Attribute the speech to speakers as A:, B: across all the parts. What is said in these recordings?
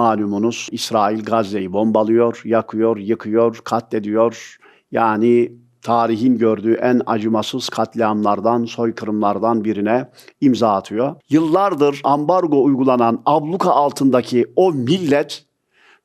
A: Malumunuz İsrail Gazze'yi bombalıyor, yakıyor, yıkıyor, katlediyor. Yani tarihin gördüğü en acımasız katliamlardan, soykırımlardan birine imza atıyor. Yıllardır ambargo uygulanan abluka altındaki o millet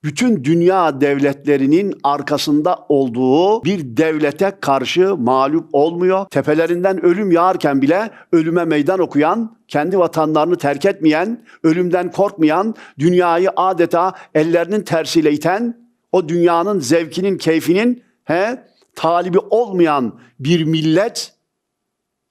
A: bütün dünya devletlerinin arkasında olduğu bir devlete karşı mağlup olmuyor. Tepelerinden ölüm yağarken bile ölüme meydan okuyan, kendi vatanlarını terk etmeyen, ölümden korkmayan, dünyayı adeta ellerinin tersiyle iten, o dünyanın zevkinin, keyfinin he, talibi olmayan bir millet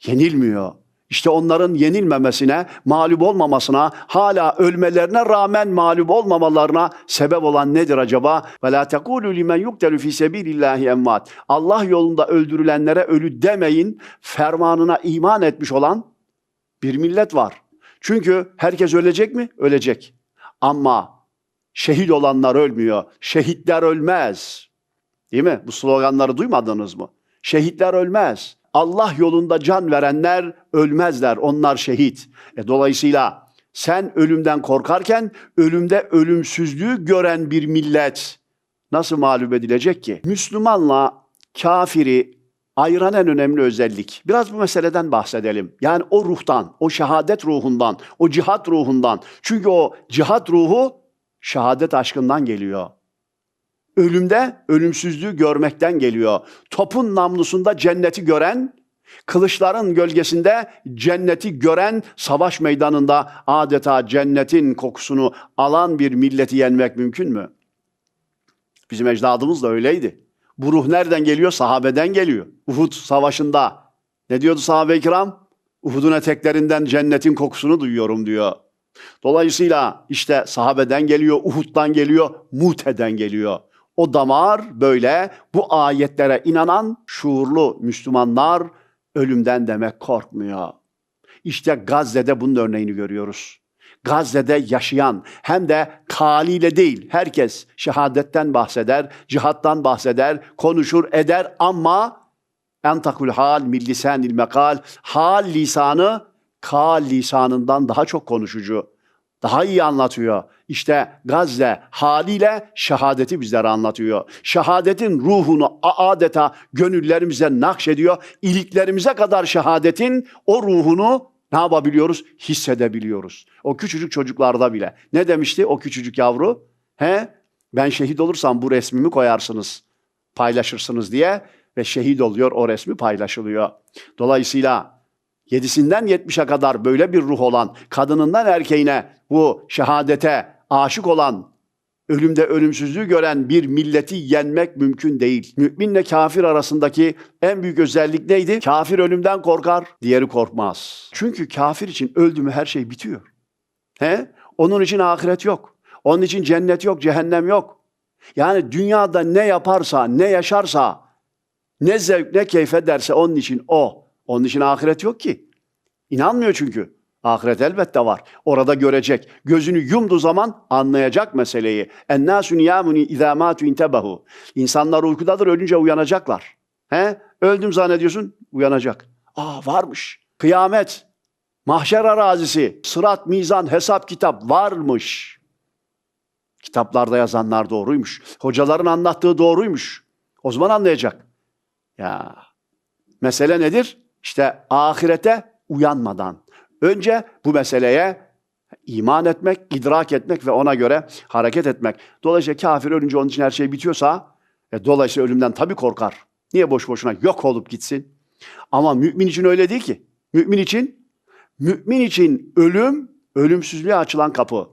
A: yenilmiyor. İşte onların yenilmemesine, mağlup olmamasına, hala ölmelerine rağmen mağlup olmamalarına sebep olan nedir acaba? Ve la tekulu limen yuktelu fi sebilillahi emmat. Allah yolunda öldürülenlere ölü demeyin. Fermanına iman etmiş olan bir millet var. Çünkü herkes ölecek mi? Ölecek. Ama şehit olanlar ölmüyor. Şehitler ölmez. Değil mi? Bu sloganları duymadınız mı? Şehitler ölmez. Allah yolunda can verenler ölmezler. Onlar şehit. E, dolayısıyla sen ölümden korkarken ölümde ölümsüzlüğü gören bir millet nasıl mağlup edilecek ki? Müslümanla kafiri ayıran en önemli özellik. Biraz bu meseleden bahsedelim. Yani o ruhtan, o şehadet ruhundan, o cihat ruhundan. Çünkü o cihat ruhu şehadet aşkından geliyor. Ölümde ölümsüzlüğü görmekten geliyor. Topun namlusunda cenneti gören, kılıçların gölgesinde cenneti gören, savaş meydanında adeta cennetin kokusunu alan bir milleti yenmek mümkün mü? Bizim ecdadımız da öyleydi. Bu ruh nereden geliyor? Sahabeden geliyor. Uhud savaşında. Ne diyordu sahabe-i kiram? Uhud'un eteklerinden cennetin kokusunu duyuyorum diyor. Dolayısıyla işte sahabeden geliyor, Uhud'dan geliyor, Mute'den geliyor. O damar böyle bu ayetlere inanan şuurlu Müslümanlar ölümden demek korkmuyor. İşte Gazze'de bunun örneğini görüyoruz. Gazze'de yaşayan hem de kaliyle değil herkes şehadetten bahseder, cihattan bahseder, konuşur eder ama entakul hal millisenil mekal hal lisanı kal lisanından daha çok konuşucu daha iyi anlatıyor. İşte Gazze haliyle şehadeti bizlere anlatıyor. Şehadetin ruhunu adeta gönüllerimize nakşediyor. İliklerimize kadar şehadetin o ruhunu ne yapabiliyoruz? Hissedebiliyoruz. O küçücük çocuklarda bile. Ne demişti o küçücük yavru? He? Ben şehit olursam bu resmimi koyarsınız, paylaşırsınız diye ve şehit oluyor o resmi paylaşılıyor. Dolayısıyla Yedisinden yetmişe kadar böyle bir ruh olan, kadınından erkeğine bu şehadete aşık olan, ölümde ölümsüzlüğü gören bir milleti yenmek mümkün değil. Müminle kafir arasındaki en büyük özellik neydi? Kafir ölümden korkar, diğeri korkmaz. Çünkü kafir için öldü mü her şey bitiyor. He? Onun için ahiret yok. Onun için cennet yok, cehennem yok. Yani dünyada ne yaparsa, ne yaşarsa, ne zevk, ne keyif ederse onun için o. Onun için ahiret yok ki. İnanmıyor çünkü. Ahiret elbette var. Orada görecek. Gözünü yumduğu zaman anlayacak meseleyi. Ennâsü niyâmuni izâ mâtu intebahu. İnsanlar uykudadır, ölünce uyanacaklar. He? Öldüm zannediyorsun, uyanacak. Aa varmış. Kıyamet, mahşer arazisi, sırat, mizan, hesap, kitap varmış. Kitaplarda yazanlar doğruymuş. Hocaların anlattığı doğruymuş. O zaman anlayacak. Ya mesele nedir? İşte ahirete uyanmadan önce bu meseleye iman etmek, idrak etmek ve ona göre hareket etmek. Dolayısıyla kafir ölünce onun için her şey bitiyorsa e, dolayısıyla ölümden tabii korkar. Niye boş boşuna yok olup gitsin? Ama mümin için öyle değil ki. Mümin için mümin için ölüm ölümsüzlüğe açılan kapı.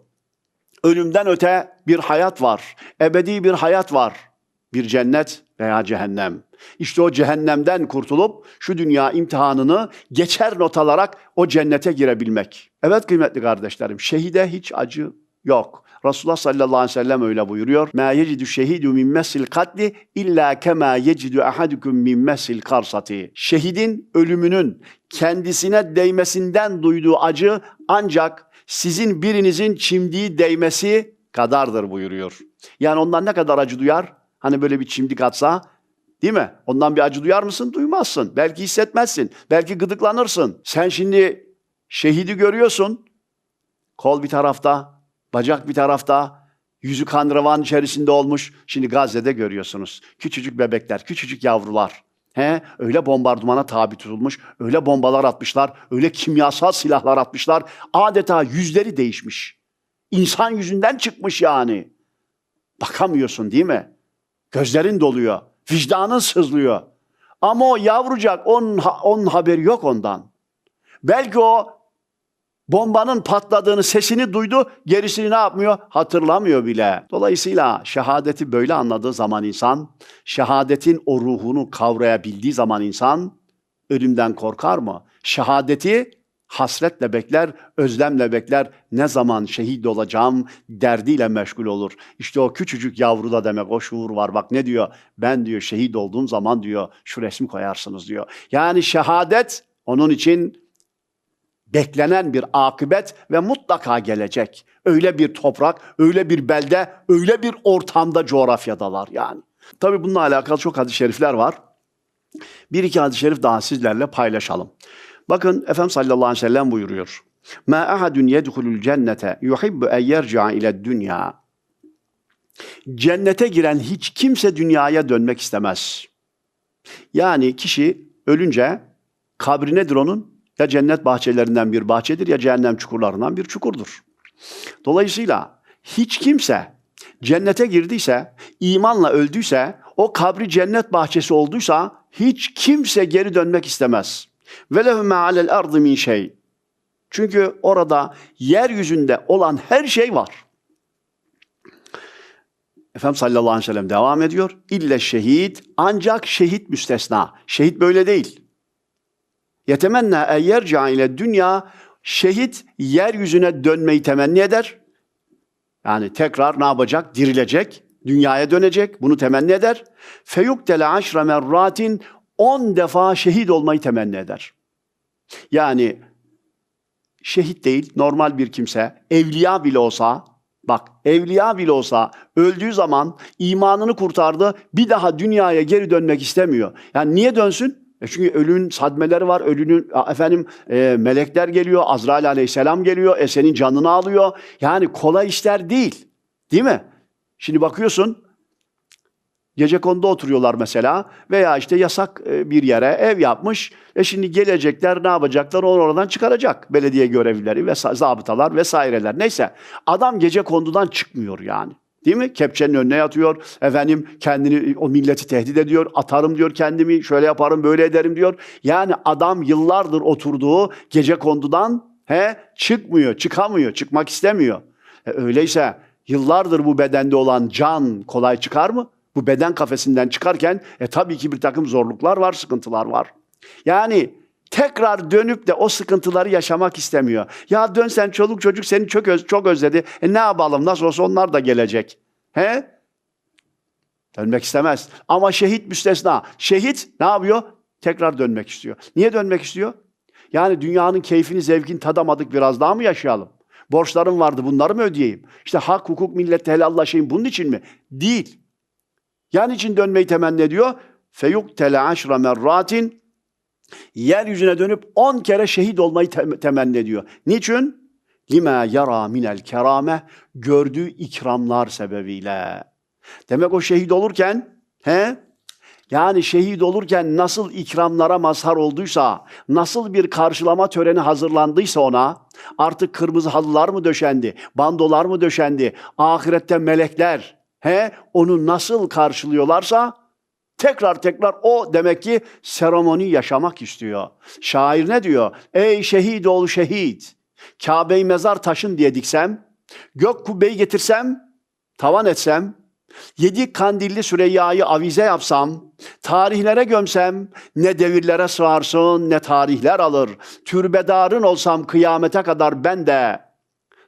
A: Ölümden öte bir hayat var. Ebedi bir hayat var. Bir cennet veya cehennem. İşte o cehennemden kurtulup şu dünya imtihanını geçer not alarak o cennete girebilmek. Evet kıymetli kardeşlerim, şehide hiç acı yok. Resulullah sallallahu aleyhi ve sellem öyle buyuruyor. Ma yecidü şehidu min mesil katli illa kema yecidü ahadukum min mesil karsati. Şehidin ölümünün kendisine değmesinden duyduğu acı ancak sizin birinizin çimdiği değmesi kadardır buyuruyor. Yani ondan ne kadar acı duyar? Hani böyle bir çimdik atsa Değil mi? Ondan bir acı duyar mısın? Duymazsın. Belki hissetmezsin. Belki gıdıklanırsın. Sen şimdi şehidi görüyorsun. Kol bir tarafta, bacak bir tarafta. Yüzü kan revan içerisinde olmuş. Şimdi Gazze'de görüyorsunuz. Küçücük bebekler, küçücük yavrular. He, öyle bombardımana tabi tutulmuş, öyle bombalar atmışlar, öyle kimyasal silahlar atmışlar. Adeta yüzleri değişmiş. İnsan yüzünden çıkmış yani. Bakamıyorsun değil mi? Gözlerin doluyor, vicdanın sızlıyor. Ama o yavrucak, onun, onun haberi yok ondan. Belki o bombanın patladığını, sesini duydu, gerisini ne yapmıyor? Hatırlamıyor bile. Dolayısıyla şehadeti böyle anladığı zaman insan, şehadetin o ruhunu kavrayabildiği zaman insan ölümden korkar mı? Şehadeti hasretle bekler, özlemle bekler. Ne zaman şehit olacağım derdiyle meşgul olur. İşte o küçücük yavruda demek o şuur var. Bak ne diyor? Ben diyor şehit olduğum zaman diyor şu resmi koyarsınız diyor. Yani şehadet onun için beklenen bir akıbet ve mutlaka gelecek. Öyle bir toprak, öyle bir belde, öyle bir ortamda coğrafyadalar yani. Tabi bununla alakalı çok hadis-i şerifler var. Bir iki hadis-i şerif daha sizlerle paylaşalım. Bakın Efendimiz sallallahu aleyhi ve sellem buyuruyor. Ma ahadun yedhulul cennete yuhibbu en yerci'a ile dünya. Cennete giren hiç kimse dünyaya dönmek istemez. Yani kişi ölünce kabri nedir onun? Ya cennet bahçelerinden bir bahçedir ya cehennem çukurlarından bir çukurdur. Dolayısıyla hiç kimse cennete girdiyse, imanla öldüyse, o kabri cennet bahçesi olduysa hiç kimse geri dönmek istemez. Ve lehu ma alel ardı min şey. Çünkü orada yeryüzünde olan her şey var. Efendimiz sallallahu aleyhi ve sellem devam ediyor. İlle şehit ancak şehit müstesna. Şehit böyle değil. Yetemenna en yerca ile dünya şehit yeryüzüne dönmeyi temenni eder. Yani tekrar ne yapacak? Dirilecek, dünyaya dönecek. Bunu temenni eder. Feyuktele aşra merratin 10 defa şehit olmayı temenni eder. Yani şehit değil, normal bir kimse, evliya bile olsa, bak evliya bile olsa öldüğü zaman imanını kurtardı, bir daha dünyaya geri dönmek istemiyor. Yani niye dönsün? E çünkü ölünün sadmeleri var, ölünün efendim e, melekler geliyor, Azrail aleyhisselam geliyor, e senin canını alıyor. Yani kolay işler değil, değil mi? Şimdi bakıyorsun, Gece konuda oturuyorlar mesela veya işte yasak e, bir yere ev yapmış. E şimdi gelecekler ne yapacaklar? Onu oradan çıkaracak. Belediye görevlileri ve zabıtalar vesaireler. Neyse adam gece kondudan çıkmıyor yani. Değil mi? Kepçenin önüne yatıyor. Efendim kendini o milleti tehdit ediyor. Atarım diyor kendimi. Şöyle yaparım, böyle ederim diyor. Yani adam yıllardır oturduğu gece kondudan he çıkmıyor, çıkamıyor, çıkmak istemiyor. E, öyleyse yıllardır bu bedende olan can kolay çıkar mı? Bu beden kafesinden çıkarken e, tabii ki bir takım zorluklar var, sıkıntılar var. Yani tekrar dönüp de o sıkıntıları yaşamak istemiyor. Ya dön sen çoluk çocuk seni çok öz, çok özledi. E ne yapalım nasıl olsa onlar da gelecek. He? Dönmek istemez. Ama şehit müstesna. Şehit ne yapıyor? Tekrar dönmek istiyor. Niye dönmek istiyor? Yani dünyanın keyfini, zevkini tadamadık biraz daha mı yaşayalım? Borçlarım vardı bunları mı ödeyeyim? İşte hak, hukuk, millette helallaşayım bunun için mi? Değil. Yani için dönmeyi temenni ediyor. Feyuk tele aşra merratin yeryüzüne dönüp on kere şehit olmayı tem- temenni ediyor. Niçin? Lima yara minel kerame gördüğü ikramlar sebebiyle. Demek o şehit olurken he yani şehit olurken nasıl ikramlara mazhar olduysa, nasıl bir karşılama töreni hazırlandıysa ona, artık kırmızı halılar mı döşendi, bandolar mı döşendi, ahirette melekler, he onu nasıl karşılıyorlarsa tekrar tekrar o demek ki seremoni yaşamak istiyor. Şair ne diyor? Ey şehit oğlu şehit. Kabe'yi mezar taşın diye diksem, gök kubbeyi getirsem, tavan etsem, yedi kandilli Süreyya'yı avize yapsam, tarihlere gömsem, ne devirlere sığarsın ne tarihler alır. Türbedarın olsam kıyamete kadar ben de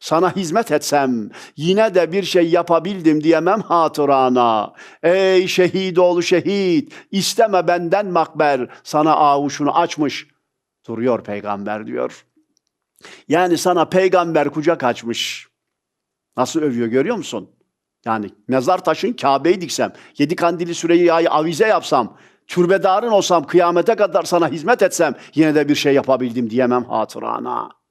A: sana hizmet etsem yine de bir şey yapabildim diyemem hatırana. Ey şehit oğlu şehit isteme benden makber sana avuşunu açmış. Duruyor peygamber diyor. Yani sana peygamber kucak açmış. Nasıl övüyor görüyor musun? Yani mezar taşın Kabe'yi diksem, yedi kandili süreyi avize yapsam, türbedarın olsam, kıyamete kadar sana hizmet etsem yine de bir şey yapabildim diyemem hatırana.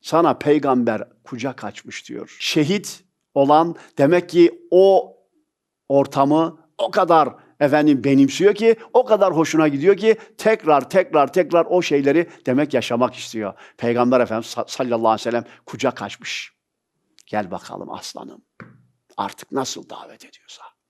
A: Sana peygamber kucak açmış diyor. Şehit olan demek ki o ortamı o kadar efendim benimsiyor ki, o kadar hoşuna gidiyor ki tekrar tekrar tekrar o şeyleri demek yaşamak istiyor. Peygamber Efendimiz sa- sallallahu aleyhi ve sellem kucak açmış. Gel bakalım aslanım. Artık nasıl davet ediyorsa.